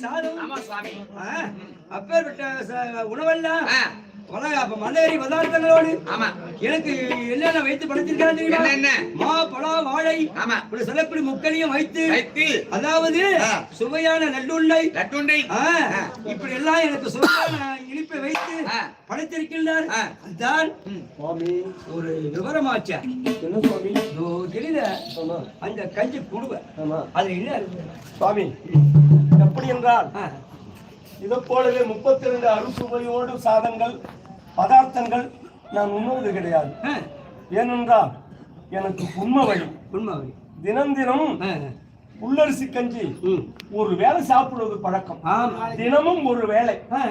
சாதம். ஆமா சுவாமி. அப்பேற்பட்ட ச- உணவெல்லாம் ஆ, பல- அப்ப மலையேறி பதார்த்தங்களோடு ஆமா. எனக்கு என்னென்ன வைத்து படைத்திருக்கிறான் தெரியுமா? என்ன என்ன? மா பழம் வாழை. ஆமா. இப்படி சொல்லப்படி முக்களையும் வைத்து வைத்து. அதாவது. சுவையான நல்லுண்டை ஆ, இப்படி எல்லாம் எனக்கு சுவையான இனிப்பை வைத்து ஆ. படைத்திருக்கின்றார். அதுதான் ஒரு விவரமாச்ச? என்ன சுவாமி? ஆமா. அந்த கஞ்சி குடுவை. அது என்ன இருக்கு? சுவாமி. எப்படி என்றால் இதை போலவே முப்பத்தி ரெண்டு அறுசுவையோடு சாதங்கள் பதார்த்தங்கள் நான் உண்ணுவது கிடையாது. ஏனென்றால் எனக்கு உண்மை வழி உண்மை அது. தினம் தினம் புல்லரிசி கஞ்சி. ஒரு வேளை சாப்பிடுவது பழக்கம். தினமும் ஒரு ஆ.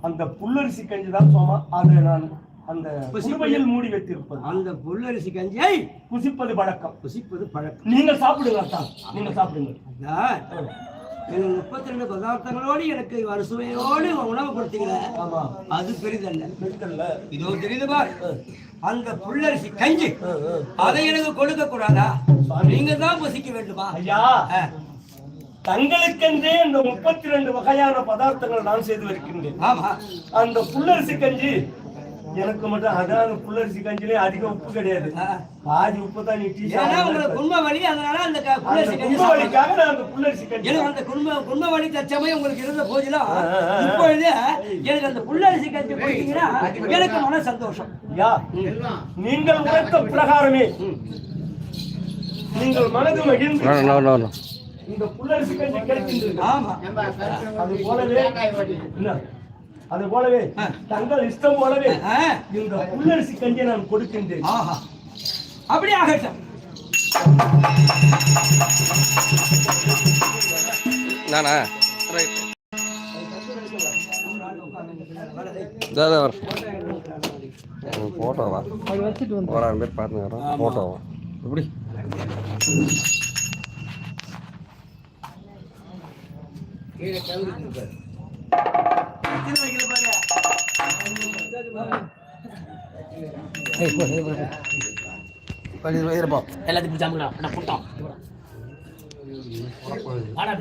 அந்த புல்லரிசி கஞ்சி தான் சோமா. அதை நான் அந்த புதுவையில் மூடி வைத்திருப்பது. அந்த புல்லரிசி கஞ்சியை புசிப்பது பழக்கம். புசிப்பது பழக்கம். நீங்க சாப்பிடுங்க நீங்க சாப்பிடுங்க எனக்கு முப்பத்தி ரெண்டு பதார்த்தங்களோடு எனக்கு அறுசுவையோடு உணவு கொடுத்தீங்களே அது பெரிதல்ல. இதோ தெரியுது பார். அந்த புல்லரிசி கஞ்சி. அதை எனக்கு கொடுக்க கூடாதா. நீங்க தான் புசிக்க வேண்டுமா? ஐயா. தங்களுக்கென்றே இந்த முப்பத்தி ரெண்டு வகையான பதார்த்தங்கள் நான் செய்து வருகின்றேன் ஆமா. அந்த புல்லரிசி கஞ்சி எனக்கு மட்டும் அதான் புல்லரிசி கஞ்சிலே அதிக உப்பு கிடையாது. பாதி உப்பு தான் நீ டீ ஏன்னா உங்களுக்கு குடும்ப வலி அதனால அந்த புல்லரிசி கஞ்சி சாப்பிடுங்க. வலிக்காக நான் அந்த புல்லரிசி கஞ்சி எனக்கு அந்த குடும்ப குடும்ப வழி தச்சமே உங்களுக்கு இருந்த போதிலும். இப்பொழுது எனக்கு அந்த புல்லரிசி கஞ்சி கொடுத்தீங்கன்னா எனக்கு மன சந்தோஷம். ஐயா நீங்கள் உரைத்த பிரகாரமே. நீங்கள் மனது மகிழ்ந்து இந்த புல்லரிசி கஞ்சி கிடைக்கின்றது. ஆமா. அது போலவே என்ன? அது போலவே. தங்கள் இஷ்டம் போலவே ஆ, இந்த புல்லரிசி கஞ்சியை நான் கொடுக்கின்றேன். ஆஹா. அப்படி ஆகட்டும். நானா? ரைட் ஃபோட்டோவா ஒரு ஆறு பேர் பார்த்துக்கிறோம் ஃபோட்டோவா எப்படி இருப்போம் எல்லாத்தையும் நான் புட்டோம் வாடா